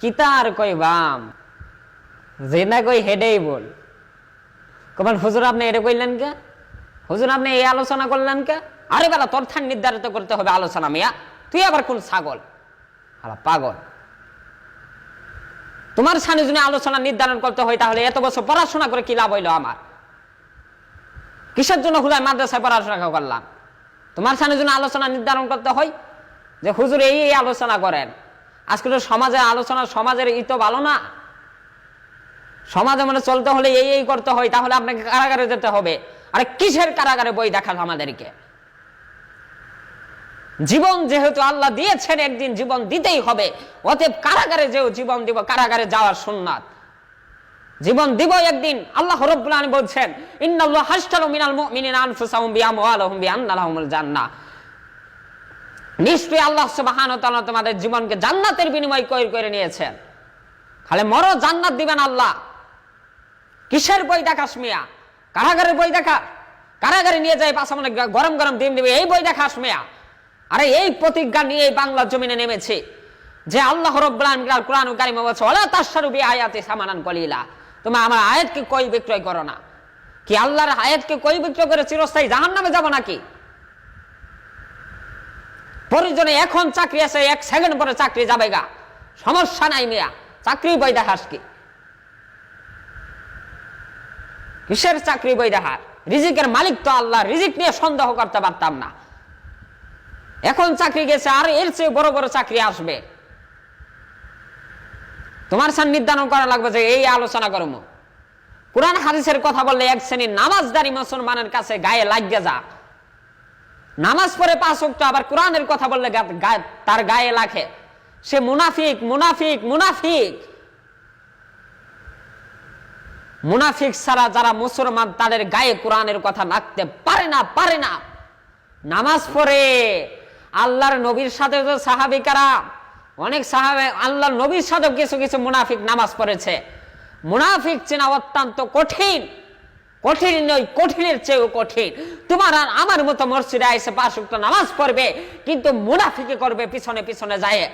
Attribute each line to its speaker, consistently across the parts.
Speaker 1: কিতার কই বাম? যে না কই হেডেই বল। কমান হুজুর আপনি এটা কইলেন কে? হুজুর আপনি এই আলোচনা করলেন কে? আরে বেলা, তোর থান নির্ধারিত করতে হবে আলোচনা মিয়া। তুই আবার কোন ছাগল? আলা পাগল। তোমার সামনে যদি আলোচনা নির্ধারণ করতে হয়, তাহলে এত বছর পড়াশোনা করে কি লাভ হইল আমার? কিসের জন্য হুদায় মাদ্রাসায় পড়াশোনা করলাম? তোমার সামনে যদি আলোচনা নির্ধারণ করতে হয়, যে হুজুর এই আলোচনা করেন আজকে তো সমাজে আলোচনা, সমাজের ই তো ভালো না। সমাজে মানে চলতে হলে এই এই করতে হয়, তাহলে আপনাকে কারাগারে যেতে হবে। আরে কিসের কারাগারে বই দেখান আমাদেরকে? জীবন যেহেতু আল্লাহ দিয়েছেন, একদিন জীবন দিতেই হবে। অতএব কারাগারে যেও, জীবন দিব, কারাগারে যাওয়ার সুন্নাত। জীবন দিব একদিন, আল্লাহ রব্বুল আলামিন বলছেন, ইন্নাল্লাহ হাশতারু মিনাল মুমিনিনা আনফুসাহুম বিআমওয়ালিহিম বিআন্না লাহুমুল জান্নাহ। নিশ্চয়ই আল্লাহ সুবহানাহু ওয়া তোমাদের জীবনকে জান্নাতের বিনিময় কইর করে নিয়েছেন। খালি মরো, জান্নাত দিবেন আল্লাহ। কিসের বই দেখাস মিয়া কারাগারের বই দেখা কারাগারে নিয়ে যায় পাশাপাশি গরম গরম ডিম দিবে, এই বই দেখাস মিয়া আরে এই প্রতিজ্ঞা নিয়ে বাংলার জমিনে নেমেছে যে আল্লাহ রব্বুল আলামিন কোরআন কারিমে বলছে, ওয়ালা তাশারু বি আয়াতি সামানান কলিলা। তুমি আমার আয়াতকে কই বিক্রয় করো না? কি আল্লাহর আয়াতকে কই বিক্রয় করে চিরস্থায়ী জাহান্নামে যাব নাকি? প্রয়োজনে এখন চাকরি আছে, এক সেকেন্ড পরে চাকরি যাবে গা সমস্যা নাই মিয়া, চাকরি বই দেখাস কি? কিসের চাকরি বই দেখার রিজিকের মালিক তো আল্লাহ, রিজিক নিয়ে সন্দেহ করতে পারতাম না। এখন চাকরি গেছে, আর এর চেয়ে বড় বড় চাকরি আসবে। তোমার সান নির্ধারণ করা লাগবে যে এই আলোচনা করব কোরআন হাদিসের কথা বললে এক শ্রেণির নামাজদারি মুসলমানের কাছে গায়ে লাগিয়ে যা। নামাজ পড়ে পাঁচ ওয়াক্ত আবার কোরআনের কথা বললে তার গায়ে লাখে সে মুনাফিক মুনাফিক মুনাফিক। মুনাফিক ছাড়া যারা মুসলমান তাদের গায়ে কোরআনের কথা লাগতে পারে না পারে না। নামাজ পড়ে আল্লাহর নবীর সাথে তো সাহাবিকারা অনেক সাহাবে, আল্লাহর নবীর সাথে কিছু কিছু মুনাফিক নামাজ পড়েছে। মুনাফিক চেনা অত্যন্ত কঠিন। কঠিন নয়, কঠিনের চেয়েও কঠিন। তোমার আর আমার মতো মসজিদে এসে পাঁচ ওয়াক্ত নামাজ পড়বে, কিন্তু মুনাফিকে করবে পিছনে পিছনে যায়।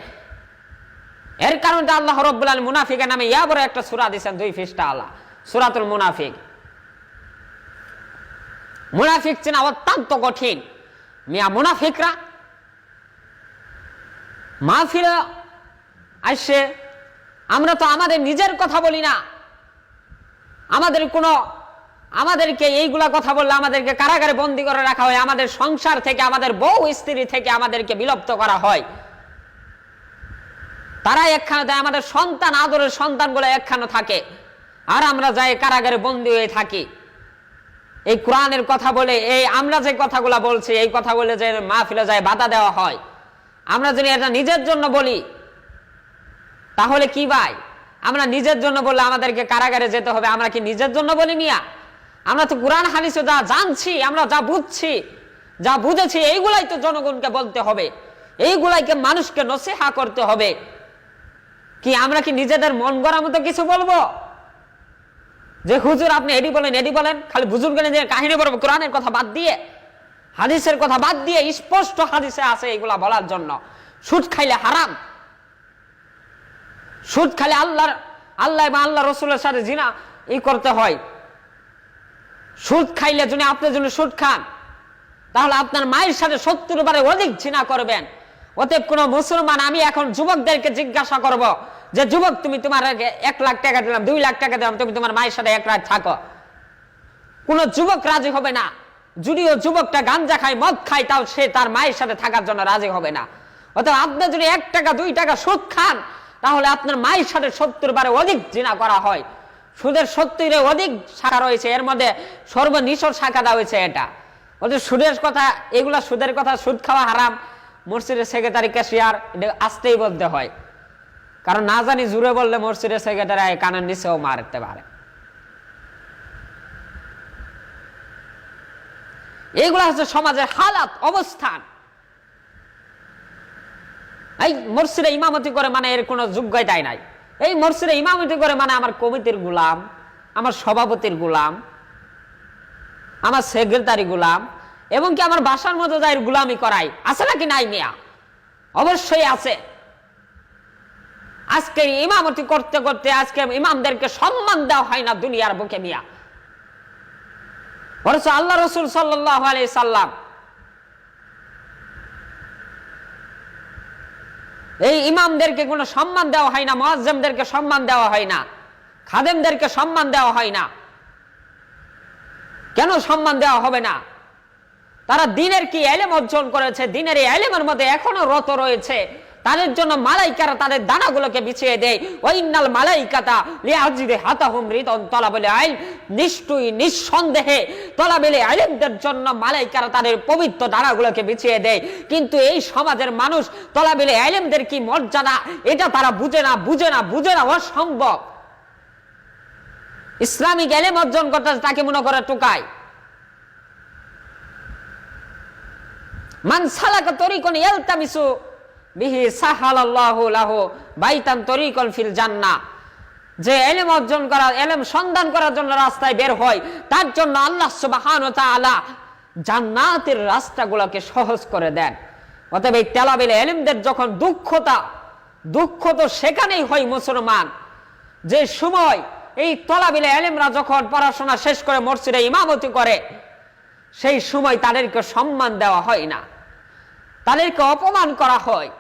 Speaker 1: এর কারণে আল্লাহ রব্বুল মুনাফিকের নামে ইয়া বড় একটা সুরা দিয়েছেন দুই ফিস্টা আল্লাহ সুরাতুল মুনাফিক। মুনাফিক চেনা অত্যন্ত কঠিন। মিয়া মুনাফিকরা মাহফিল আসছে আমরা তো আমাদের নিজের কথা বলি না। আমাদের কোনো আমাদেরকে এইগুলা কথা বললে আমাদেরকে কারাগারে বন্দি করে রাখা হয়, আমাদের সংসার থেকে, আমাদের বউ স্ত্রী থেকে আমাদেরকে বিলুপ্ত করা হয়। তারা একখানে দেয়, আমাদের সন্তান, আদরের সন্তানগুলো একখানে থাকে। আর আমরা যাই কারাগারে বন্দি হয়ে থাকি। এই কোরআনের কথা বলে, এই আমরা যে কথাগুলা বলছি, এই কথা বলে যে মাহফিলে যায় বাধা দেওয়া হয়। আমরা যদি এটা নিজের জন্য বলি, তাহলে কি ভাই? আমরা নিজের জন্য বললে আমাদেরকে কারাগারে যেতে হবে, আমরা কি নিজের জন্য বলি মিয়া? আমরা তো কোরআন, হাদিসে যা জানছি, আমরা যা বুঝছি, যা বুঝেছি, এইগুলাই তো জনগণকে বলতে হবে। এইগুলাইকে মানুষকে নসিহা করতে হবে। কি আমরা কি নিজেদের মন গড়ার মতো কিছু বলব? যে হুজুর আপনি এডি বলেন এডি বলেন, খালি বুজুর্গ যে কাহিনী বলব, কোরআনের কথা বাদ দিয়ে, হাদিসের কথা বাদ দিয়ে স্পষ্ট হাদিসে আছে এগুলা বলার জন্য। সুদ খাইলে হারাম। সুদ খাইলে আল্লাহর, আল্লাহ এবং আল্লাহ রসুলের সাথে জিনা ই করতে হয়। সুদ খাইলে যদি আপনি যদি সুদ খান, তাহলে আপনার মায়ের সাথে সত্তর বারে অধিক জিনা করবেন। অতএব কোন মুসলমান, আমি এখন যুবকদেরকে জিজ্ঞাসা করব যে, যুবক, তুমি তোমার এক লাখ টাকা দিলাম, দুই লাখ টাকা দিলাম, তুমি তোমার মায়ের সাথে এক রাত থাকো। কোন যুবক রাজি হবে না। যদিও যুবকটা গাঞ্জা খায়, মদ খায়, তাও সে তার মায়ের সাথে থাকার জন্য রাজি হবে না। অতএব আপনি যদি এক টাকা, দুই টাকা সুদ খান, তাহলে আপনার মায়ের সাথে সত্তর বারে অধিক জিনা করা হয়। সুদের সত্তরে অধিক শাখা রয়েছে। এর মধ্যে সর্বনিশর শাখাটা হয়েছে এটা। ওদের সুদের কথা, এগুলা সুদের কথা, সুদ খাওয়া হারাম। মসজিদের সেক্রেটারি ক্যাশিয়ার এটা আসতেই বলতে হয়। কারণ না জানি, জুড়ে বললে মসজিদের সেক্রেটারি কানের নিচেও মারতে পারে। এইগুলা হচ্ছে সমাজের হালাত, অবস্থান। এই মসজিদে ইমামতি করে মানে এর কোনো যোগ্যতাই নাই। এই মসজিদে ইমামতি করে মানে আমার কমিটির গুলাম, আমার সভাপতির গুলাম, আমার সেক্রেটারি গুলাম, এবং কি আমার বাসার মধ্যে যাই গুলামি করাই, আছে নাকি নাই মিয়া? অবশ্যই আছে। আজকে ইমামতি করতে করতে আজকে ইমামদেরকে সম্মান দেওয়া হয় না দুনিয়ার বুকে মিয়া। বরঞ্চ আল্লাহ রসুল সাল্লাহ আলি সাল্লাম এই ইমামদেরকে কোনো সম্মান দেওয়া হয় না, মোয়াজ্জেমদেরকে সম্মান দেওয়া হয় না, খাদেমদেরকে সম্মান দেওয়া হয় না। কেন সম্মান দেওয়া হবে না? তারা দিনের কি এলেম অর্জন করেছে? দিনের এই এলেমের মধ্যে এখনও রত রয়েছে। তাদের জন্য মালাইকারা তাদের দানাগুলোকে বিছিয়ে দেয়। ওইনাল মালাইকাতা লিয়াজিদে হাতাহুম রিতন তলাবলে আইল। নিশ্চয়ই নিঃসন্দেহে তলাবেলে আইলেমদের জন্য মালাইকারা তাদের পবিত্র দানাগুলোকে বিছিয়ে দেয়। কিন্তু এই সমাজের মানুষ তলাবেলে আইলেমদের কি মর্যাদা? এটা তারা বুঝে না বুঝে না বুঝে না, অসম্ভব। ইসলামিক এলেম অর্জন করতে তাকে মনে করে টুকায়। মান সালাকা তরিকন ইয়ালতামিসু বিহি সাহালাল্লাহু লাহু বাইতান তরিকন ফিল জান্নাহ যে এলেম অর্জন করা এলেম সন্ধান করার জন্য রাস্তায় বের হয়, তার জন্য আল্লাহ সুবহানাহু ওয়া তাআলা জান্নাতের রাস্তাগুলোকে সহজ করে দেন। অতএব এই তেলাবেলে এলেমদের যখন দুঃখতা, দুঃখ তো সেখানেই হয় মুসলমান। যে সময় এই তলাবিলে এলেমরা যখন পড়াশোনা শেষ করে মসজিদে ইমামতি করে, সেই সময় তাদেরকে সম্মান দেওয়া হয় না। তাদেরকে অপমান করা হয়।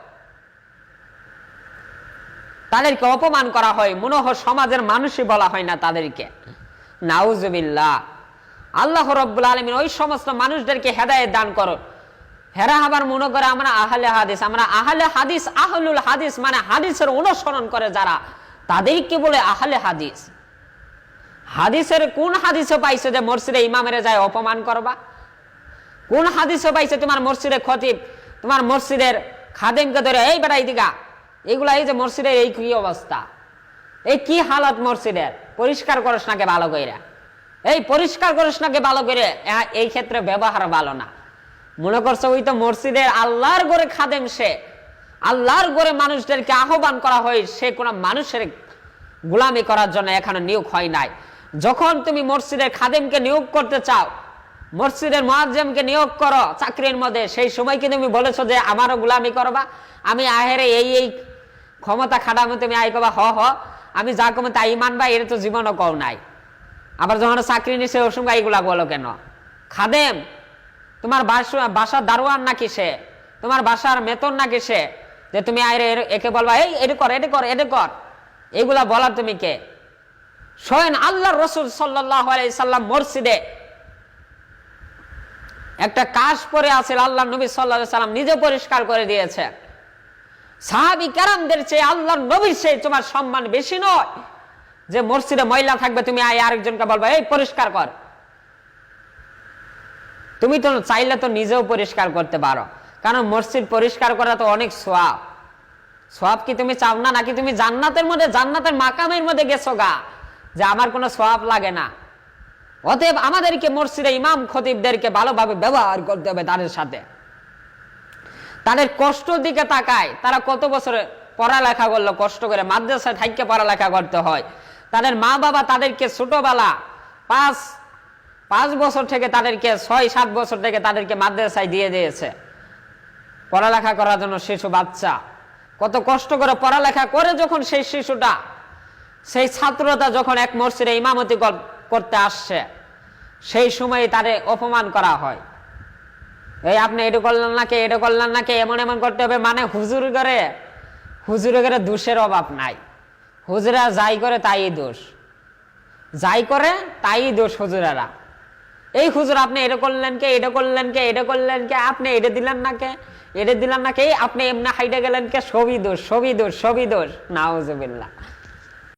Speaker 1: তাদেরকে অপমান করা হয় মনে হয় সমাজের মানুষই বলা হয় না তাদেরকে। নাউজুবিল্লাহ। আল্লাহ রব্বুল আলমিন ওই সমস্ত মানুষদেরকে হেদায়ত দান করো। হেরা আবার মনে করে আমরা আহলে হাদিস, আমরা আহলে হাদিস, আহলুল হাদিস মানে হাদিসের অনুসরণ করে যারা, তাদেরকে বলে আহলে হাদিস। হাদিসের কোন হাদিসে পাইছে যে মসজিদে ইমামের যায় অপমান করবা? কোন হাদিসে পাইছে তোমার মসজিদে খতিব, তোমার মসজিদের খাদেমকে ধরে, এই বেড়াই দিগা এগুলা এই যে মসজিদের এই কি অবস্থা? এই কি হালত মসজিদের? পরিষ্কার করিস নাকে ভালো কইরা। এই পরিষ্কার করিস নাকে ভালো করে এই ক্ষেত্রে ব্যবহার ভালো না। মনে করছ ওই তো মসজিদের আল্লাহর গড়ে খাদেম সে। আল্লাহর গড়ে মানুষদেরকে আহ্বান করা হয়, সে কোনো মানুষের গোলামি করার জন্য এখানে নিয়োগ হয় নাই। যখন তুমি মসজিদের খাদেমকে নিয়োগ করতে চাও, মসজিদের মোয়াজ্জেমকে নিয়োগ করো চাকরির মধ্যে, সেই সময় কি তুমি বলেছ যে আমারও গোলামি করবা? আমি আহেরে এই এই ক্ষমতা খাটামো তুমি আই কবা হ হ। আমি যা কমে তাই মানবা, এর তো জীবনও কও নাই। আবার যখন চাকরি নিছে, ওর সঙ্গে এইগুলা বলো কেন? খাদেম, তোমার বাসা বাসার দারোয়ান নাকি সে? তোমার বাসার মেতন নাকি সে? যে তুমি আইরে একে বলবা, এই, এটা কর এটা কর এটা কর। এগুলা বলার তুমি কে? স্বয়ং আল্লাহ রসুল সাল্লাহ সাল্লাম মসজিদে একটা কাশ পরে আছে আল্লাহ নবী সাল্লাহ সাল্লাম নিজে পরিষ্কার করে দিয়েছে। সাহাবি কারামদের চেয়ে আল্লাহ নবীর চেয়ে তোমার সম্মান বেশি নয়। যে মসজিদে ময়লা থাকবে, তুমি আয় আরেকজনকে বলবা, এই, পরিষ্কার কর। তুমি তো চাইলে তো নিজেও পরিষ্কার করতে পারো। কারণ মসজিদ পরিষ্কার করা তো অনেক সোয়াব। সোয়াব কি তুমি চাও না? নাকি তুমি জান্নাতের মধ্যে, জান্নাতের মাকামের মধ্যে গেছো গা, যে আমার কোনো সোয়াব লাগে না? অতএব আমাদেরকে মসজিদে ইমাম খতিবদেরকে ভালোভাবে ব্যবহার করতে হবে তাদের সাথে। তাদের কষ্টর দিকে তাকায়। তারা কত বছরে পড়ালেখা করল, কষ্ট করে মাদ্রাসায় থাইকে পড়ালেখা করতে হয়। তাদের মা বাবা তাদেরকে ছোটবেলা পাঁচ পাঁচ বছর থেকে তাদেরকে, ছয়, সাত বছর থেকে তাদেরকে মাদ্রাসায় দিয়ে দিয়েছে। পড়ালেখা করার জন্য শিশু বাচ্চা। কত কষ্ট করে পড়ালেখা করে যখন সেই শিশুটা, সেই ছাত্রতা যখন এক মসজিদে ইমামতি কর- করতে আসছে, সেই সময় তারে অপমান করা হয়। এই আপনি এটা করলেন না কে এটা করলেন না কে এমন এমন করতে হবে মানে হুজুর করে হুজুর করে দোষের অভাব নাই। হুজুরা যাই করে তাই দোষ। যাই করে তাই দোষ হুজুরারা। এই হুজুর আপনি এটা করলেন কে এটা করলেন কে এটা করলেন কে, আপনি এটা দিলেন না কে এটা দিলেন না কে, আপনি এমনি হাইটে গেলেন কে, সবই দোষ সবই দোষ সবই দোষ। নাউজুবিল্লাহ।